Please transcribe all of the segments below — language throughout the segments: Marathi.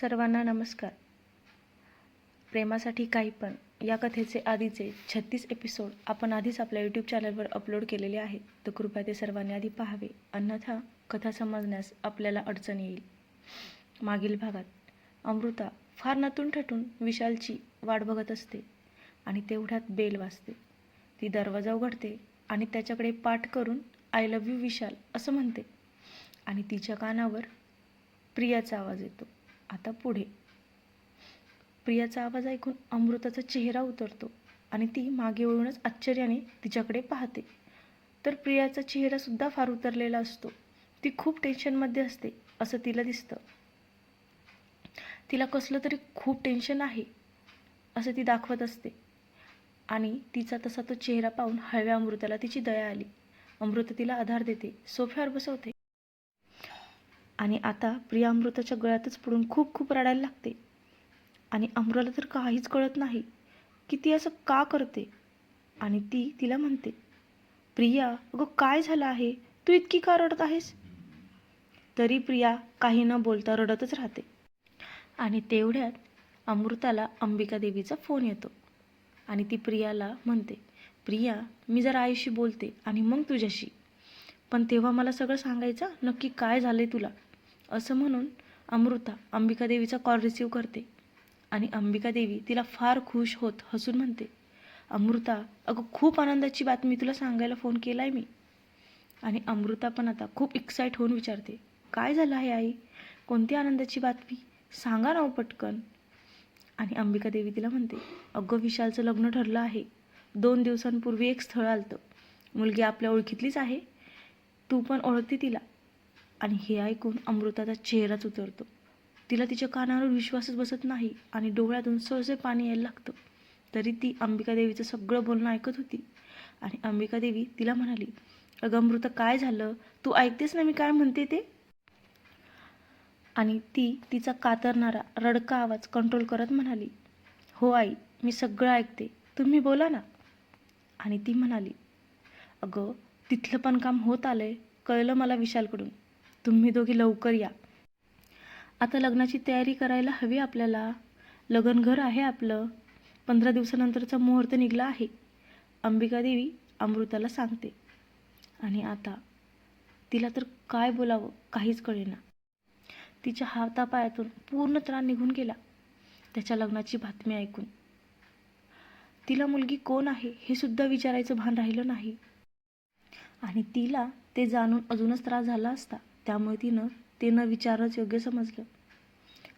सर्वांना नमस्कार. प्रेमासाठी काही पण या कथेचे आधीचे छत्तीस एपिसोड आपण आधीच आपल्या यूट्यूब चॅनलवर अपलोड केलेले आहेत. तर कृपया ते सर्वांनी आधी पाहावे. अन्यथा कथा समजण्यास आपल्याला अडचण येईल. मागील भागात अमृता फार नतून ठटून विशालची वाट बघत असते आणि तेवढ्यात बेल वाजते. ती दरवाजा उघडते आणि त्याच्याकडे पाठ करून आय लव्ह यू विशाल असं म्हणते. आणि तिच्या कानावर प्रियाचा आवाज येतो. आता पुढे. प्रियाचा आवाज ऐकून अमृताचा चेहरा उतरतो आणि ती मागे वळूनच आश्चर्याने तिच्याकडे पाहते. तर प्रियाचा चेहरासुद्धा फार उतरलेला असतो. ती खूप टेन्शनमध्ये असते असं तिला दिसतं. तिला कसलं तरी खूप टेन्शन आहे असं ती दाखवत असते. आणि तिचा तसा तो चेहरा पाहून हळव्या अमृताला तिची दया आली. अमृत तिला आधार देते सोफ्यावर बसवते. आणि आता प्रिया अमृताच्या गळ्यातच पडून खूप खूप रडायला लागते. आणि अमृताला तर काहीच कळत नाही की ती असं का करते. आणि ती तिला म्हणते प्रिया अगं काय झालं आहे? तू इतकी का रडत आहेस? तरी प्रिया काही न बोलता रडतच राहते. आणि तेवढ्यात अमृताला अंबिका देवीचा फोन येतो. आणि ती प्रियाला म्हणते प्रिया मी जरा आईशी बोलते आणि मग तुझ्याशी. पण तेव्हा मला सगळं सांगायचं नक्की काय झालंय तुला? असं म्हणून अमृता अंबिका देवीचा कॉल रिसीव करते. आणि अंबिका देवी तिला फार खुश होत हसून म्हणते अमृता अगं खूप आनंदाची बातमी तुला सांगायला फोन केला आहे मी. आणि अमृता पण आता खूप एक्साईट होऊन विचारते काय झालं आहे आई? कोणती आनंदाची बातमी? सांगा ना हो पटकन. आणि अंबिका देवी तिला म्हणते अगं विशालचं लग्न ठरलं आहे. दोन दिवसांपूर्वी एक स्थळ आलतं. मुलगी आपल्या ओळखीतलीच आहे. तू पण ओळखते तिला. आणि हे ऐकून अमृताचा चेहराच उतरतो. तिला तिच्या कानावर विश्वासच बसत नाही आणि डोळ्यातून सहसे पाणी यायला लागतं. तरी ती अंबिका देवीचं सगळं बोलणं ऐकत होती. आणि अंबिका देवी तिला म्हणाली अगं अमृता काय झालं? तू ऐकतेस ना मी काय म्हणते ते? आणि ती तिचा कातरणारा रडका आवाज कंट्रोल करत म्हणाली हो आई मी सगळं ऐकते. तुम्ही बोला ना. आणि ती म्हणाली अगं तिथलं पण काम होत आलं आहे कळलं मला विशालकडून. तुम्ही दोघी लवकर या. आता लग्नाची तयारी करायला हवी आपल्याला. लग्न घर आहे आपलं. पंधरा दिवसानंतरचा मुहूर्त निघला आहे. अंबिका देवी अमृताला सांगते. आणि आता तिला तर काय बोलावं काहीच कळेना. तिच्या हातापायातून पूर्ण त्राण निघून गेला. त्याच्या लग्नाची बातमी ऐकून. तिला मुलगी कोण आहे हे सुद्धा विचारायचं भान राहिलं नाही. आणि तिला ते जाणून अजूनच त्रास झाला असता. त्यामुळे तिनं ते न विचारच योग्य समजलं.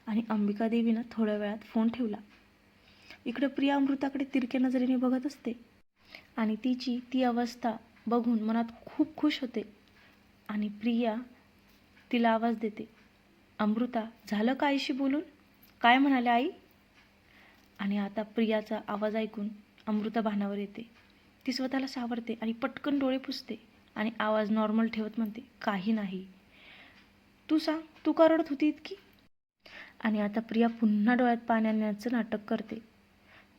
आणि अंबिका देवीनं थोड्या वेळात फोन ठेवला. इकडं प्रिया अमृताकडे तिरक्या नजरेने बघत असते. आणि तिची ती अवस्था बघून मनात खूप खुश होते. आणि प्रिया तिला आवाज देते. अमृता झालं का आईशी बोलून? काय म्हणाले आई? आणि आता प्रियाचा आवाज ऐकून अमृता भानावर येते. ती स्वतःला सावरते आणि पटकन डोळे पुसते आणि आवाज नॉर्मल ठेवत म्हणते काही नाही. तू सांग तू का रडत होती इतकी? आणि आता प्रिया पुन्हा डोळ्यात पाणी आणण्याचं नाटक करते.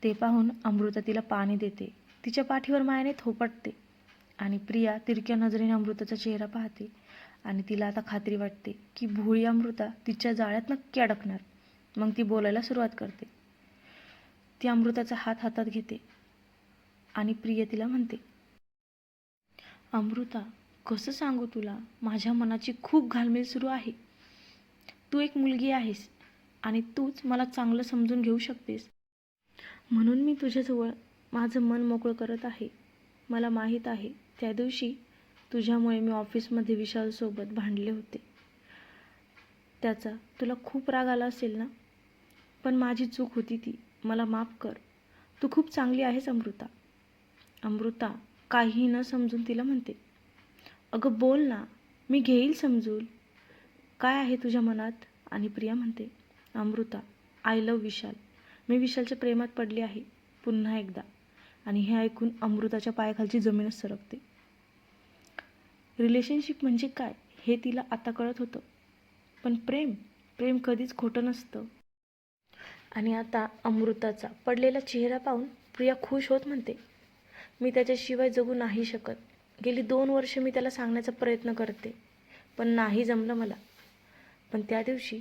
ते पाहून अमृता तिला पाणी देते. तिच्या पाठीवर मायाने थोपटते. आणि प्रिया तिरक्या नजरेने अमृताचा चेहरा पाहते. आणि तिला आता खात्री वाटते की भोळी अमृता तिच्या जाळ्यात नक्की अडकणार. मग ती बोलायला सुरुवात करते. ती अमृताचा हात हातात घेते. आणि प्रिया तिला म्हणते अमृता कसं सांगू तुला? माझ्या मनाची खूप घालमेल सुरू आहे. तू एक मुलगी आहेस आणि तूच मला चांगलं समजून घेऊ शकतेस. म्हणून मी तुझ्याजवळ माझं मन मोकळं करत आहे. मला माहीत आहे त्या दिवशी तुझ्यामुळे मी ऑफिसमध्ये विशालसोबत भांडले होते. त्याचा तुला खूप राग आला असेल ना? पण माझी चूक होती ती. मला माफ कर. तू खूप चांगली आहेस अमृता. अमृता काहीही न समजून तिला म्हणते. अगं बोल ना मी घेईल समजूल काय आहे तुझ्या मनात? आणि प्रिया म्हणते अमृता आय लव विशाल. मी विशालच्या प्रेमात पडली आहे पुन्हा एकदा. आणि हे ऐकून अमृताच्या पायाखालची जमीनच सरकते. रिलेशनशिप म्हणजे काय? हे तिला आता कळत होतं. पण प्रेम प्रेम कधीच खोटं नसतं. आणि आता अमृताचा पडलेला चेहरा पाहून प्रिया खुश होत म्हणते मी त्याच्याशिवाय जगू नाही शकत. गेली दोन वर्ष मी त्याला सांगण्याचा प्रयत्न करते पण नाही जमलं मला. पण त्या दिवशी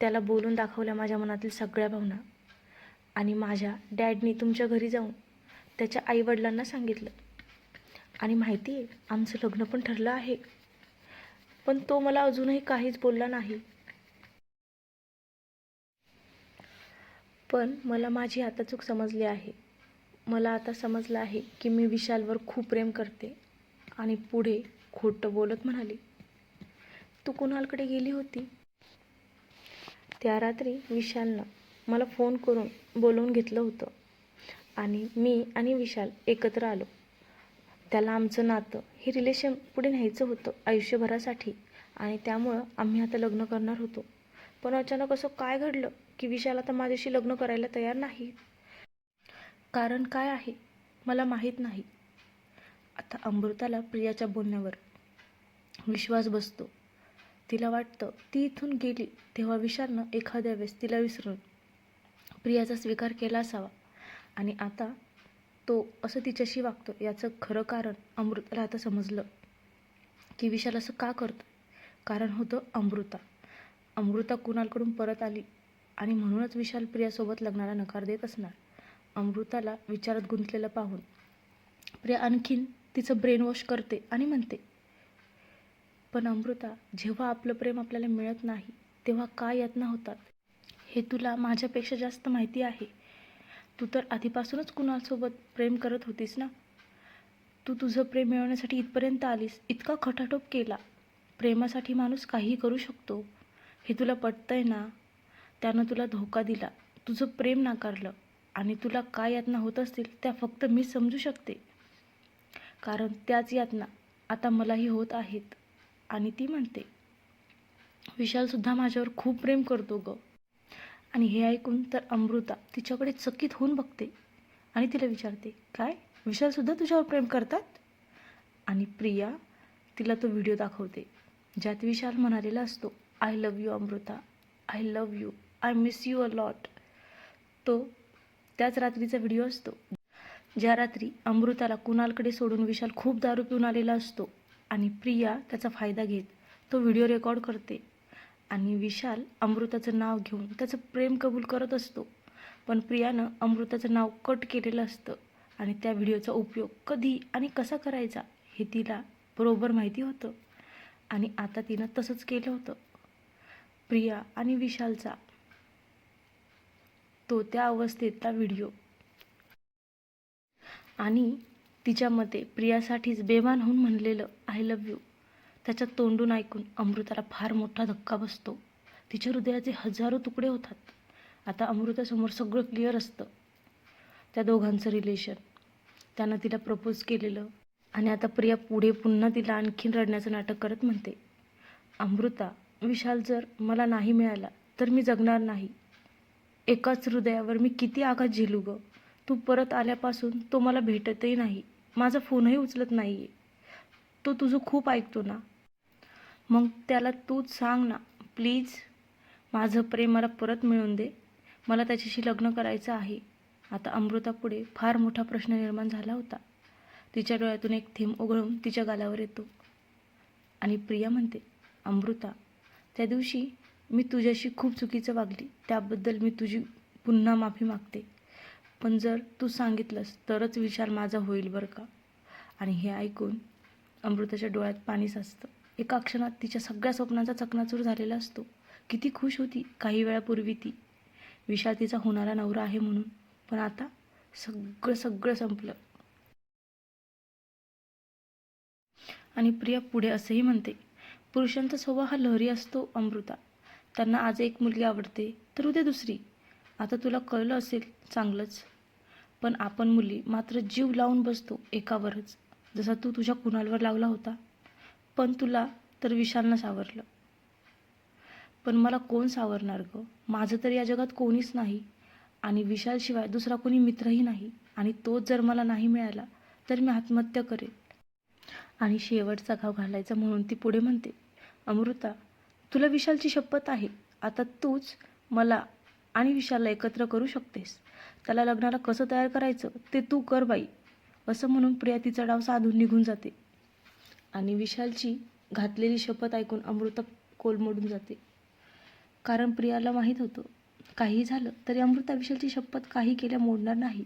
त्याला बोलून दाखवल्या माझ्या मनातील सगळ्या भावना आणि माझ्या डॅडनी तुमच्या घरी जाऊन त्याच्या आईवडिलांना सांगितलं. आणि माहिती आहे आमचं लग्न पण ठरलं आहे. पण तो मला अजूनही काहीच बोलला नाही. पण मला माझी आता चूक समजली आहे. मला आता समजलं आहे की मी विशालवर खूप प्रेम करते आणि पुढे खोटं बोलत म्हणाली तू कुणालकडे गेली होती? त्या रात्री विशालनं मला फोन करून बोलवून घेतलं होतं आणि मी आणि विशाल एकत्र आलो. त्याला आमचं नातं हे रिलेशन पुढे न्यायचं होतं आयुष्यभरासाठी आणि त्यामुळं आम्ही आता लग्न करणार होतो. पण अचानक असं काय घडलं की विशाल आता माझ्याशी लग्न करायला तयार नाही? कारण काय आहे? मला माहीत नाही. आता अमृताला प्रियाच्या बोलण्यावर विश्वास बसतो. तिला वाटतं ती इथून गेली तेव्हा विशालनं एखाद्या वेळेस तिला विसरून प्रियाचा स्वीकार केला असावा. आणि आता तो असं तिच्याशी वागतो याचं खरं कारण अमृताला आता समजलं की विशाल असं का करतो? कारण होतं अमृता. अमृता कुणालकडून परत आली आणि म्हणूनच विशाल प्रियासोबत लग्नाला नकार देत असणार. अमृताला विचारात गुंतलेलं पाहून प्रिया आणखीन तिचं ब्रेन वॉश करते आणि म्हणते पण अमृता जेव्हा आपलं प्रेम आपल्याला मिळत नाही तेव्हा काय यातना होतात? हे तुला माझ्यापेक्षा जास्त माहिती आहे. तू तर आधीपासूनच कुणासोबत प्रेम करत होतीस ना? तू तुझं प्रेम मिळवण्यासाठी इथपर्यंत आलीस इतका खटाटोप केला. प्रेमासाठी माणूस काहीही करू शकतो. हे तुला पटतंय ना? त्यानं तुला धोका दिला. तुझं प्रेम नाकारलं. आणि तुला काय यातना होत असतील त्या फक्त मी समजू शकते. कारण त्याच यातना आता मलाही होत आहेत आणि ती म्हणते विशालसुद्धा माझ्यावर खूप प्रेम करतो ग. आणि हे ऐकून तर अमृता तिच्याकडे चकित होऊन बघते आणि तिला विचारते काय? विशालसुद्धा तुझ्यावर प्रेम करतात? आणि प्रिया तिला तो व्हिडिओ दाखवते ज्यात विशाल म्हणालेला असतो I love you Amruta. I love you. I miss you a lot. तो त्याच रात्रीचा व्हिडिओ असतो. ज्या रात्री अमृताला कुणालकडे सोडून विशाल खूप दारू पिऊन आलेला असतो आणि प्रिया त्याचा फायदा घेत तो व्हिडिओ रेकॉर्ड करते आणि विशाल अमृताचं नाव घेऊन त्याचं प्रेम कबूल करत असतो. पण प्रियानं अमृताचं नाव कट केलेलं असतं आणि त्या व्हिडिओचा उपयोग कधी आणि कसा करायचा हे तिला बरोबर माहिती होतं आणि आता तिनं तसंच केलं होतं. प्रिया आणि विशालचा तो त्या अवस्थेतला व्हिडिओ. आणि तिच्या मते प्रियासाठीच बेमान होऊन म्हणलेलं आय लव्ह यू त्याच्या तोंडून ऐकून अमृताला फार मोठा धक्का बसतो. तिच्या हृदयाचे हजारो तुकडे होतात. आता अमृतासमोर सगळं क्लिअर असतं. त्या दोघांचं रिलेशन त्यानं तिला प्रपोज केलेलं. आणि आता प्रिया पुढे पुन्हा तिला आणखीन रडण्याचं नाटक करत म्हणते अमृता विशाल जर मला नाही मिळाला तर मी जगणार नाही. एकाच हृदयावर मी किती आघात झेलू ग? तू परत आल्यापासून तो मला भेटतही नाही. माझा फोनही उचलत नाही आहे तो तुझं खूप ऐकतो ना. मग त्याला तूच सांग ना. प्लीज. माझं प्रेम मला परत मिळून दे. मला त्याच्याशी लग्न करायचं आहे. आता अमृतापुढे फार मोठा प्रश्न निर्माण झाला होता. तिच्या डोळ्यातून एक थेंब उघळून तिच्या गालावर येतो. आणि प्रिया म्हणते अमृता त्या दिवशी मी तुझ्याशी खूप चुकीचं वागली. त्याबद्दल मी तुझी पुन्हा माफी मागते. पण जर तू सांगितलंस तरच विचार माझा होईल बरं का? आणि हे ऐकून अमृताच्या डोळ्यात पाणी साचतं. एका क्षणात तिच्या सगळ्या स्वप्नांचा चकनाचूर झालेला असतो. किती खुश होती काही वेळापूर्वी ती. विशाल तिचा होणारा नवरा आहे म्हणून. पण आता सगळं सगळं संपलं. आणि प्रिया पुढे असंही म्हणते पुरुषांचा स्वभाव हा लहरी असतो अमृता. त्यांना आज एक मुलगी आवडते तर उद्या दुसरी. आता तुला कळलं असेल चांगलंच. पण आपण मुली मात्र जीव लावून बसतो एकावरच जसा तू तुझ्या कुणालवर लावला होता. पण तुला तर विशालनं सावरलं पण मला कोण सावरणार गं? माझं तर या जगात कोणीच नाही. आणि विशालशिवाय दुसरा कोणी मित्रही नाही. आणि तोच जर मला नाही मिळाला तर मी आत्महत्या करेन. आणि शेवटचा घाव घालायचा म्हणून ती पुढे म्हणते अमृता तुला विशालची शपथ आहे. आता तूच मला आणि विशालला एकत्र करू शकतेस. त्याला लग्नाला कसं तयार करायचं ते तू कर बाई. असं म्हणून प्रिया तिचा डाव साधून निघून जाते. आणि विशालची घातलेली शपथ ऐकून अमृता कोलमडून जाते. कारण प्रियाला माहीत होतं काही झालं तरी अमृता विशालची शपथ काही केल्या मोडणार नाही.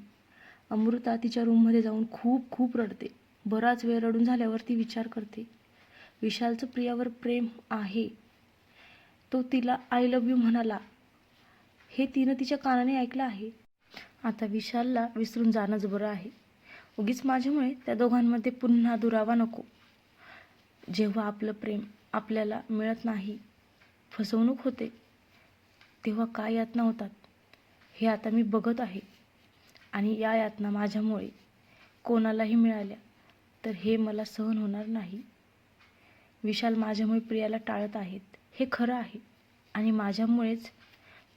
अमृता तिच्या रूममध्ये जाऊन खूप खूप रडते. बराच वेळ रडून झाल्यावर ती विचार करते. विशालचं प्रियावर प्रेम आहे. तो तिला आय लव यू म्हणाला. हे तिनं तिच्या कानाने ऐकलं आहे. आता विशालला विसरून जाणंच बरं आहे. उगीच माझ्यामुळे त्या दोघांमध्ये पुन्हा दुरावा नको. जेव्हा आपलं प्रेम आपल्याला मिळत नाही फसवणूक होते तेव्हा काय यातना होतात हे आता मी बघत आहे. आणि या यातना माझ्यामुळे कोणालाही मिळाल्या तर हे मला सहन होणार नाही. विशाल माझ्यामुळे प्रियाला टाळत आहेत. हे खरं आहे. आणि माझ्यामुळेच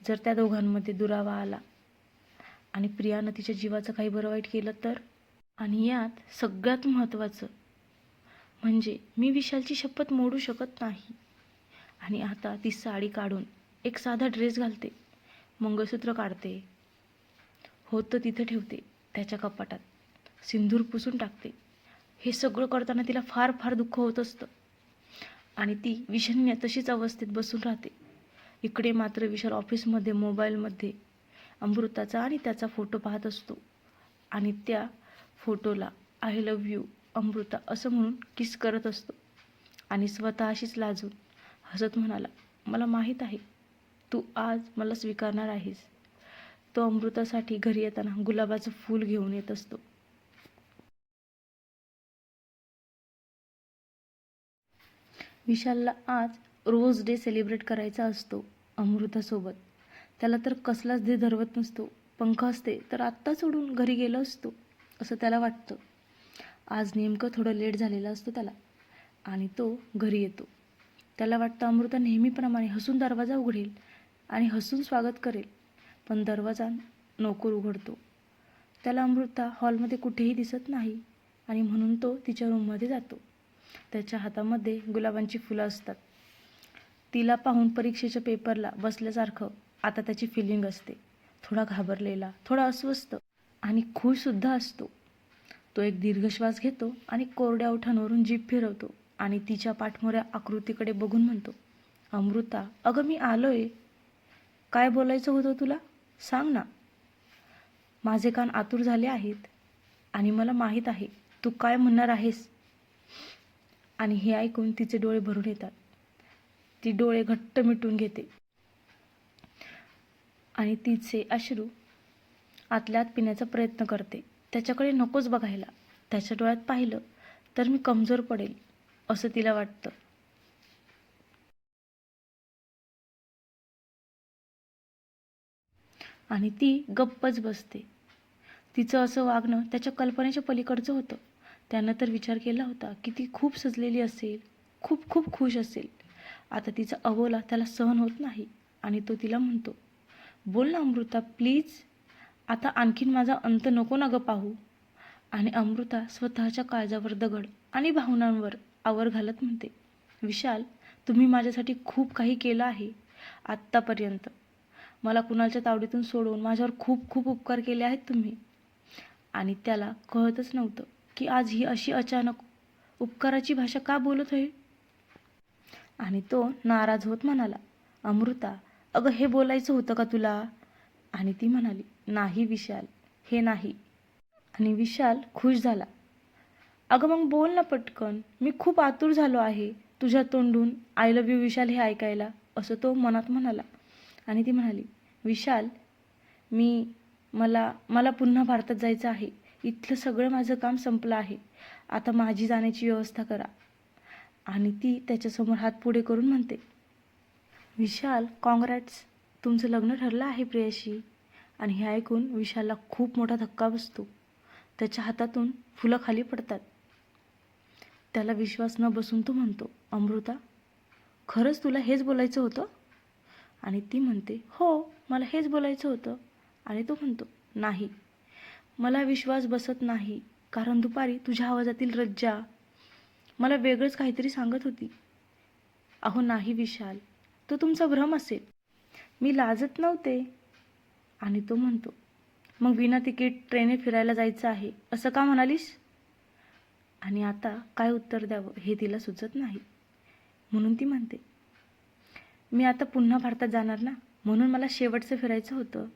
जर त्या दोघांमध्ये दुरावा आला आणि प्रियानं तिच्या जीवाचं काही बरं वाईट केलं तर? आणि यात सगळ्यात महत्त्वाचं म्हणजे मी विशालची शपथ मोडू शकत नाही. आणि आता ती साडी काढून एक साधा ड्रेस घालते मंगळसूत्र काढते होतं तिथं ठेवते त्याच्या कपाटात. सिंदूर पुसून टाकते. हे सगळं करताना तिला फार फार दुःख होत असतं. आणि ती विषण्य तशीच अवस्थेत बसून राहते. इकडे मात्र विशाल ऑफिसमध्ये मोबाईलमध्ये अमृताचा आणि त्याचा फोटो पाहत असतो. आणि त्या फोटोला आय लव्ह यू अमृता असं म्हणून किस करत असतो. आणि स्वतःशीच लाजून हसत म्हणाला मला माहीत आहे तू आज मला स्वीकारणार आहेस. तो अमृतासाठी घरी येताना गुलाबाचं फूल घेऊन येत असतो. विशालला आज रोज डे सेलिब्रेट करायचा असतो अमृतासोबत. त्याला तर कसलाच दे धरवत नसतो. पंख असते तर आत्ताच उडून घरी गेलो असतो असं त्याला वाटतं. आज नेमकं थोडं लेट झालेलं असतो त्याला आणि तो घरी येतो. त्याला वाटतं अमृता नेहमीप्रमाणे हसून दरवाजा उघडेल आणि हसून स्वागत करेल पण दरवाजा नोकर उघडतो. त्याला अमृता हॉलमध्ये कुठेही दिसत नाही आणि म्हणून तो तिच्या रूममध्ये जातो. त्याच्या हातामध्ये गुलाबांची फुलं असतात. तिला पाहून परीक्षेच्या पेपरला बसल्यासारखं आता त्याची फिलिंग असते. थोडा घाबरलेला थोडा अस्वस्थ आणि खुशसुद्धा असतो. तो एक दीर्घ श्वास घेतो आणि कोरड्या ओठांवरून जीभ फिरवतो आणि तिच्या पाठमोऱ्या आकृतीकडे बघून म्हणतो अमृता अगं मी आलोय. काय बोलायचं होतं तुला? सांग ना. माझे कान आतुर झाले आहेत आणि मला माहीत आहे तू काय म्हणणार आहेस. आणि हे ऐकून तिचे डोळे भरून येतात. ती डोळे घट्ट मिटून घेते. आणि तिचे अश्रू आतल्यात पिण्याचा प्रयत्न करते. त्याच्याकडे नकोच बघायला. त्याच्या डोळ्यात पाहिलं तर मी कमजोर पडेल असं तिला वाटतं. आणि ती गप्पच बसते. तिचं असं वागणं त्याच्या कल्पनेच्या पलीकडचं होतं. त्यानं तर विचार केला होता की ती खूप सजलेली असेल खूप खूप खुश असेल. आता तिचा अबोला त्याला सहन होत नाही आणि तो तिला म्हणतो बोल ना अमृता प्लीज आता आणखीन माझा अंत नको ना गं पाहू. आणि अमृता स्वतःच्या काळजावर दगड आणि भावनांवर आवर घालत म्हणते विशाल तुम्ही माझ्यासाठी खूप काही केलं आहे आत्तापर्यंत. मला कुणाच्या तावडीतून सोडवून माझ्यावर खूप खूप उपकार केले आहेत तुम्ही. आणि त्याला कळतच नव्हतं की आज ही अशी अचानक उपकाराची भाषा का बोलत आहे? आणि तो नाराज होत म्हणाला अमृता अगं हे बोलायचं होतं का तुला? आणि ती म्हणाली नाही विशाल हे नाही. आणि विशाल खुश झाला अगं मग बोल ना पटकन मी खूप आतुर झालो आहे तुझ्या तोंडून आय लव्ह यू विशाल हे ऐकायला असं तो मनात म्हणाला. आणि ती म्हणाली विशाल मी मला मला पुन्हा भारतात जायचं आहे. इथलं सगळं माझं काम संपलं आहे. आता माझी जाण्याची व्यवस्था करा. आणि ती त्याच्यासमोर हात पुढे करून म्हणते विशाल कॉंग्रॅट्स तुमचं लग्न ठरलं आहे प्रियाशी आणि हे ऐकून विशालला खूप मोठा धक्का बसतो. त्याच्या हातातून फुलं खाली पडतात. त्याला विश्वास न बसून तो म्हणतो अमृता खरंच तुला हेच बोलायचं होतं? आणि ती म्हणते हो मला हेच बोलायचं होतं. आणि तो म्हणतो नाही मला विश्वास बसत नाही कारण दुपारी तुझ्या आवाजातील रज्जा मला वेगळंच काहीतरी सांगत होती. अहो नाही विशाल तो तुमचा भ्रम असेल. मी लाजत नव्हते. आणि तो म्हणतो मग विना तिकीट ट्रेने फिरायला जायचं आहे असं का म्हणालीस? आणि आता काय उत्तर द्यावं हे तिला सुचत नाही. म्हणून ती म्हणते मी आता पुन्हा भारतात जाणार ना म्हणून मला शेवटचं फिरायचं होतं.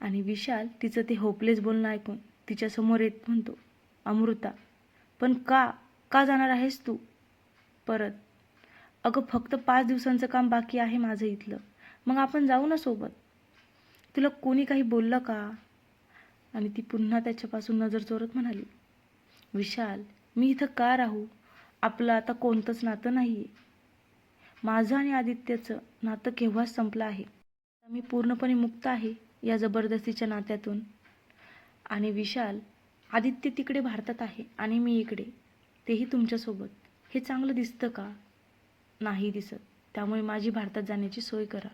आणि विशाल तिचं ते होपलेस बोलणं ऐकून तिच्यासमोर येत म्हणतो अमृता पण का का जाणार आहेस तू? परत अगं फक्त पाच दिवसांचं काम बाकी आहे माझं इथलं. मग आपण जाऊ ना सोबत? तुला कोणी काही बोललं का? आणि ती पुन्हा त्याच्यापासून नजर चोरत म्हणाली विशाल मी इथं का राहू? आपलं आता कोणतंच नातं नाही आहे माझं आणि आदित्यचं नातं केव्हाच संपलं आहे? मी पूर्णपणे मुक्त आहे? या जबरदस्तीच्या नात्यातून. आणि विशाल आदित्य तिकडे भारतात आहे आणि मी इकडे. तेही तुमच्यासोबत हे चांगलं दिसतं का? नाही दिसत. त्यामुळे माझी भारतात जाण्याची सोय करा.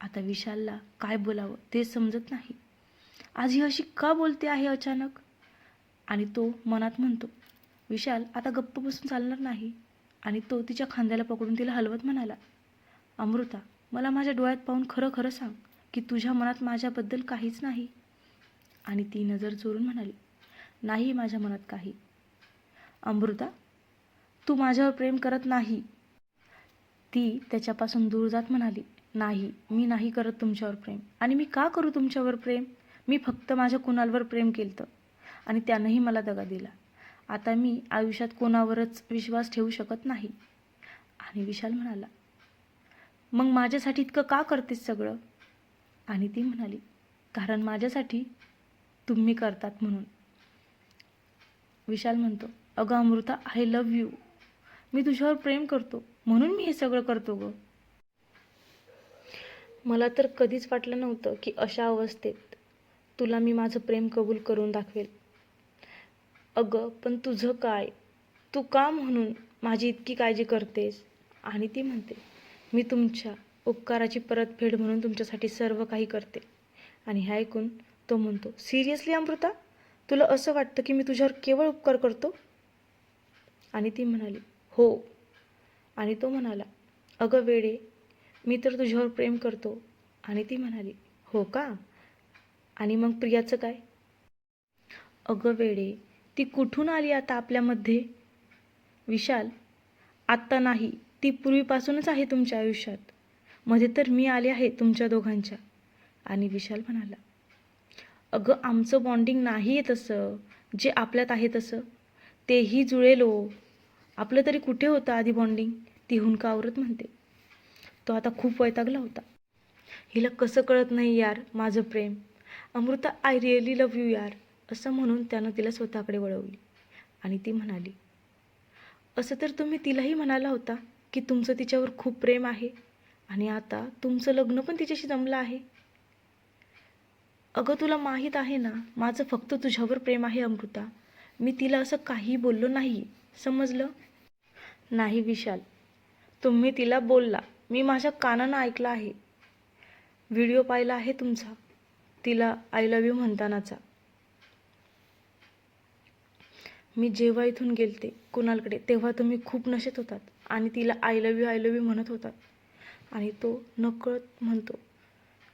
आता विशालला काय बोलावं ते समजत नाही. आज ही अशी का बोलते आहे अचानक? आणि तो मनात म्हणतो विशाल आता गप्प बसून चालणार नाही. आणि तो तिच्या खांद्याला पकडून तिला हलवत म्हणाला अमृता मला माझ्या डोळ्यात पाहून खरं खरं सांग. की तुझ्या मनात माझ्याबद्दल काहीच नाही. आणि ती नजर चोरून म्हणाली नाही माझ्या मनात काही. अमृता तू माझ्यावर प्रेम करत नाही. ती त्याच्यापासून दूर जात म्हणाली नाही मी नाही करत तुमच्यावर प्रेम. आणि मी का करू तुमच्यावर प्रेम? मी फक्त माझ्या कुणालवर प्रेम केलं आणि त्यानंही मला दगा दिला आता मी आयुष्यात कोणावरच विश्वास ठेवू शकत नाही. आणि विशाल म्हणाला मग माझ्यासाठी इतकं का करतेस सगळं? आणि ती म्हणाली कारण माझ्यासाठी तुम्ही करतात म्हणून. विशाल म्हणतो अगं अमृता आय लव यू मी तुझ्यावर प्रेम करतो. म्हणून मी हे सगळं करतो ग. मला तर कधीच वाटलं नव्हतं की अशा अवस्थेत तुला मी माझं प्रेम कबूल करून दाखवेल. अगं पण तुझं काय? तू का म्हणून माझी इतकी काळजी करतेस? आणि ती म्हणते मी तुमच्या उपकाराची परतफेड म्हणून तुमच्यासाठी सर्व काही करते. आणि हे ऐकून तो म्हणतो सिरियसली अमृता? तुला असं वाटतं की मी तुझ्यावर केवळ उपकार करतो? आणि ती म्हणाली हो. आणि तो म्हणाला अगं वेडे मी तर तुझ्यावर प्रेम करतो. आणि ती म्हणाली हो का? आणि मग प्रियाचं काय? अगं वेडे ती कुठून आली आता आपल्यामध्ये? विशाल आत्ता नाही ती पूर्वीपासूनच आहे तुमच्या आयुष्यात. मध्ये तर मी आले आहे तुमच्या दोघांच्या. आणि विशाल म्हणाला अगं आमचं बॉन्डिंग नाही आहे तसं. जे आपल्यात आहे तसं. तेही जुळेलो. आपलं तरी कुठे होतं आधी बॉन्डिंग ती हुंका आवरत म्हणते. तो आता खूप वैतागला होता. हिला कसं कळत नाही यार माझं प्रेम. Amruta I really love you यार असं म्हणून त्यानं तिला स्वतःकडे वळवली. आणि ती म्हणाली असं तर तुम्ही तिलाही म्हणाला होता की तुमचं तिच्यावर खूप प्रेम आहे. आणि आता तुमचं लग्न पण तिच्याशी जमलं आहे. अगं तुला माहीत आहे ना माझं फक्त तुझ्यावर प्रेम आहे अमृता. मी तिला असं काही बोललो नाही. समजलं? नाही विशाल. तुम्ही तिला बोलला. मी माझ्या कानानं ऐकला आहे. व्हिडिओ पाहिला आहे तुमचा. तिला आय लव्ह यू म्हणतानाचा. मी जेव्हा इथून गेलते कुणालकडे तेव्हा तुम्ही खूप नशेत होतात. आणि तिला I love you I love you म्हणत होतात. आणि तो नकळत म्हणतो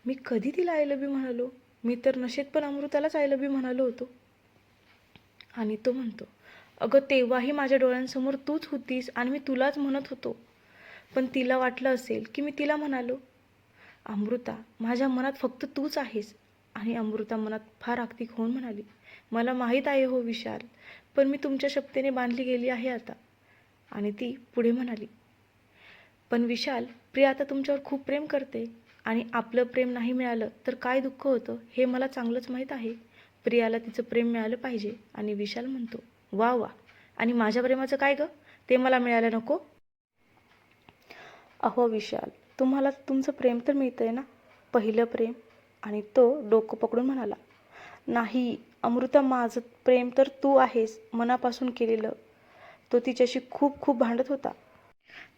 मी कधी तिला आय लव्ह यू म्हणालो? मी तर नशेत पण अमृतालाच आय लव्ह यू म्हणालो होतो. आणि तो म्हणतो अगं तेव्हाही माझ्या डोळ्यांसमोर तूच होतीस आणि मी तुलाच म्हणत होतो. पण तिला वाटलं असेल की मी तिला म्हणालो. अमृता माझ्या मनात फक्त तूच आहेस. आणि अमृता मनात फार आक्तिक होऊन म्हणाली मला माहीत आहे हो विशाल पण मी तुमच्या शक्तीने बांधली गेली आहे आता. आणि ती पुढे म्हणाली पण विशाल प्रिया आता तुमच्यावर खूप प्रेम करते आणि आपलं प्रेम नाही मिळालं तर काय दुःख होतं हे मला चांगलंच माहीत आहे. प्रियाला तिचं प्रेम मिळालं पाहिजे आणि विशाल म्हणतो वा वा. आणि माझ्या प्रेमाचं काय गं? ते मला मिळालं नको. अहो विशाल तुम्हाला तुमचं प्रेम तर मिळतं आहे ना? पहिलं प्रेम. आणि तो डोकं पकडून म्हणाला नाही अमृता माझं प्रेम तर तू आहेस मनापासून केलेलं. तो तिच्याशी खूप खूप भांडत होता.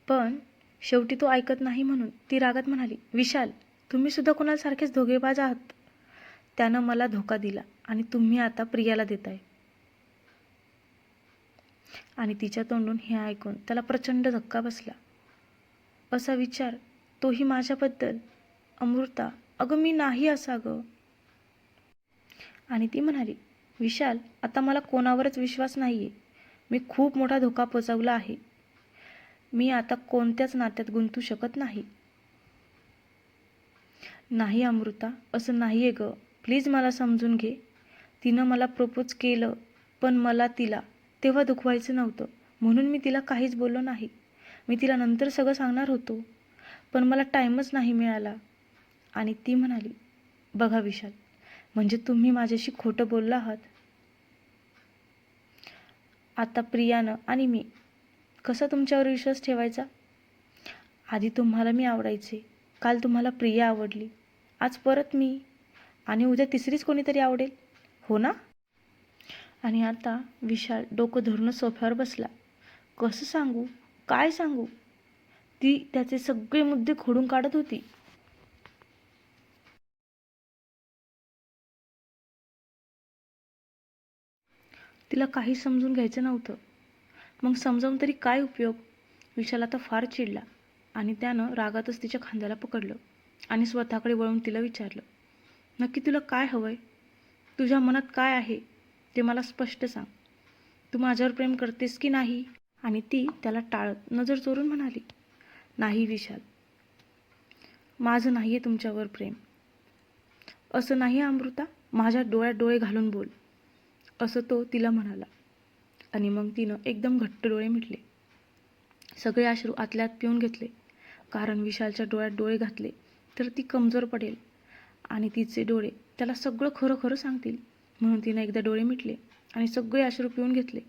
पण शेवटी तो ऐकत नाही म्हणून ती रागात म्हणाली विशाल तुम्ही सुद्धा कोणासारखेच धोगेबाज आहात. त्यानं मला धोका दिला आणि तुम्ही आता प्रियाला देताय. आणि तिच्या तोंडून हे ऐकून त्याला प्रचंड धक्का बसला. असा विचार तोही माझ्याबद्दल? अमृता अगं मी नाही असा गं. आणि ती म्हणाली विशाल आता मला कोणावरच विश्वास नाही आहे मी खूप मोठा धोका पोचवला आहे. मी आता कोणत्याच नात्यात गुंतू शकत नाही. नाही अमृता असं नाही आहे गं. प्लीज मला समजून घे. तिनं मला प्रपोज केलं पण मला तिला तेव्हा दुखवायचं नव्हतं. म्हणून मी तिला काहीच बोललो नाही. मी तिला नंतर सगळं सांगणार होतो पण मला टाईमच नाही मिळाला. आणि ती म्हणाली बघा विशाल म्हणजे तुम्ही माझ्याशी खोटं बोलला आहात? आता प्रियानं आणि मी कसा तुमच्यावर विश्वास ठेवायचा? आधी तुम्हाला मी आवडायचे. काल तुम्हाला प्रिया आवडली. आज परत मी. आणि उद्या तिसरीच कोणीतरी आवडेल? हो ना? आणि आता विशाल डोकं धरून सोफ्यावर बसला. कसं सांगू? काय सांगू? ती त्याचे सगळे मुद्दे खोडून काढत होती. तिला काही समजून घ्यायचं नव्हतं. मग समजावून तरी काय उपयोग? विशाल आता फार चिडला आणि त्यानं रागातच तिच्या खांद्याला पकडलं आणि स्वतःकडे वळून तिला विचारलं नक्की तुला काय हवंय? तुझ्या मनात काय आहे? ते मला स्पष्ट सांग. तू माझ्यावर प्रेम करतेस की नाही? आणि ती त्याला टाळत नजर चोरून म्हणाली नाही विशाल. माझं नाही आहे तुमच्यावर प्रेम. असं नाही आहे, अमृता माझ्या डोळ्यात डोळे घालून बोल. असं तो तिला म्हणाला. आणि मग तिनं एकदम घट्ट डोळे मिटले. सगळे अश्रू आतल्यात पिऊन घेतले. कारण विशालच्या डोळ्यात डोळे घातले तर ती कमजोर पडेल. आणि तिचे डोळे त्याला सगळं खरं खरं सांगतील म्हणून तिनं एकदा डोळे मिटले आणि सगळे अश्रू पिऊन घेतले.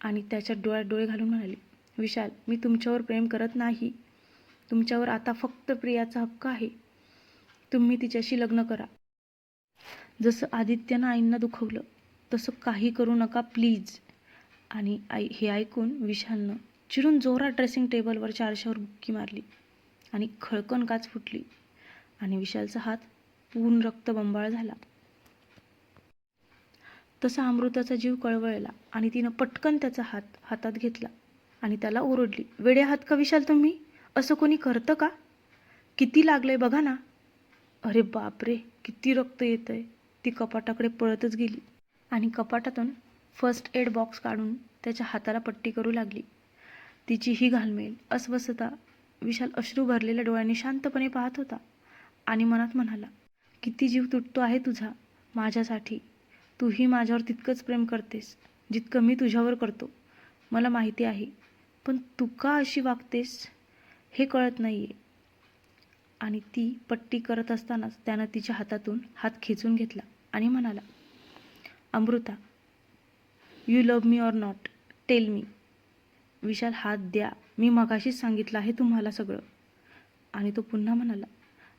आणि त्याच्या डोळ्यात डोळे घालून म्हणाली विशाल मी तुमच्यावर प्रेम करत नाही. तुमच्यावर आता फक्त प्रियाचा हक्क आहे. तुम्ही तिच्याशी लग्न करा. जसं आदित्यनं आईंना दुखवलं तसं काही करू नका प्लीज. आणि आई हे ऐकून विशालनं चिरून जोरात ड्रेसिंग टेबलवर चारशावर बुक्की मारली आणि खळकण काच फुटली आणि विशालचा हात पूर्ण रक्तबंबाळ झाला. तसा अमृताचा जीव कळवळला आणि तिनं पटकन त्याचा हात हातात घेतला आणि त्याला ओरडली वेडे आहात का विशाल तुम्ही? असं कोणी करतं का? किती लागलंय बघा ना. अरे बापरे किती रक्त येतंय. ती कपाटाकडे पळतच गेली आणि कपाटातून फर्स्ट एड बॉक्स काढून त्याच्या हाताला पट्टी करू लागली. तिची ही घालमेल अस्वस्थता विशाल अश्रू भरलेल्या डोळ्यांनी शांतपणे पाहत होता आणि मनात म्हणाला किती जीव तुटतो आहे तुझा माझ्यासाठी. तूही माझ्यावर तितकंच प्रेम करतेस जितकं मी तुझ्यावर करतो. मला माहिती आहे पण तू का अशी वागतेस? हे कळत नाही आहे आणि ती पट्टी करत असतानाच त्यानं तिच्या हातातून हात खेचून घेतला आणि म्हणाला Amruta you love me or not tell me Vishal हात द्या. मी मगाशीच सांगितलं आहे तुम्हाला सगळं. आणि तो पुन्हा म्हणाला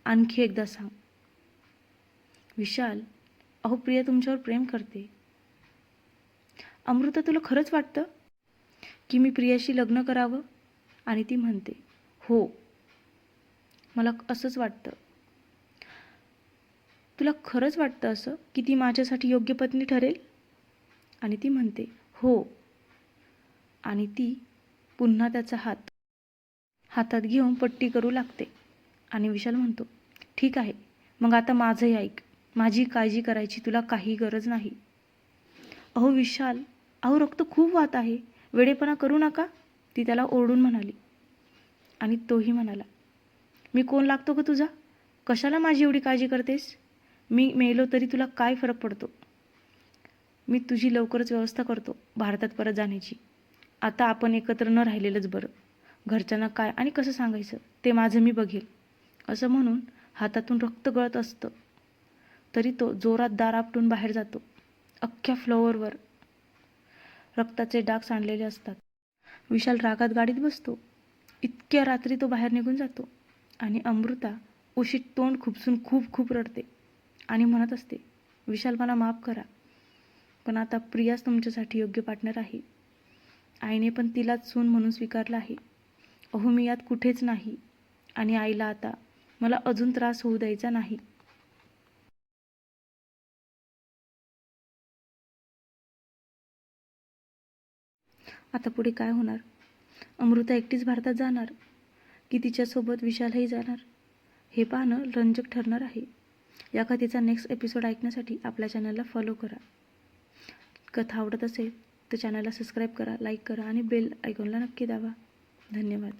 आणखी एकदा सांग. विशाल अहो प्रिया तुमच्यावर प्रेम करते. अमृता तुला खरंच वाटतं की मी प्रियाशी लग्न करावं? आणि ती म्हणते हो. मला असंच वाटतं. तुला खरंच वाटतं असं की ती माझ्यासाठी योग्य पत्नी ठरेल? आणि ती म्हणते हो. आणि ती पुन्हा त्याचा हात हातात घेऊन पट्टी करू लागते. आणि विशाल म्हणतो ठीक आहे मग आता माझंही ऐक. माझी काळजी करायची तुला काही गरज नाही. अहो विशाल अहो रक्त खूप वाहत आहे. वेडेपणा करू नका. ती त्याला ओरडून म्हणाली. आणि तोही म्हणाला मी कोण लागतो का तुझा? कशाला माझी एवढी काळजी करतेस? मी मेलो तरी तुला काय फरक पडतो? मी तुझी लवकरच व्यवस्था करतो भारतात परत जाण्याची. आता आपण एकत्र न राहिलेलंच बरं. घरच्यांना काय आणि कसं सांगायचं? ते माझं मी बघेल. असं म्हणून हातातून रक्त गळत असतं. तरी तो जोरात दार आपटून बाहेर जातो. अख्ख्या फ्लोअरवर. रक्ताचे डाग सांडलेले असतात. विशाल रागात गाडीत बसतो. इतक्या रात्री तो बाहेर निघून जातो. आणि अमृता उशीत तोंड खुपसून खूप खूप रडते. आणि म्हणत असते विशाल मला माफ करा. पण आता प्रियाच तुमच्यासाठी योग्य पार्टनर आहे. आईने पण तिलाच सून म्हणून स्वीकारलं आहे. अहो मी यात कुठेच नाही. आणि आईला आता मला अजून त्रास होऊ द्यायचा नाही. आता पुढे काय होणार? अमृता एकटीच भारतात जाणार? की तिच्यासोबत विशालही जाणार? हे पाहणं रंजक ठरणार आहे. या कथेचा नेक्स्ट एपिसोड ऐकण्यासाठी आपल्या चॅनलला फॉलो करा. कथा आवडत असेल तर चॅनलला सबस्क्राईब करा लाईक करा आणि बेल आयकॉनला नक्की दाबा. धन्यवाद.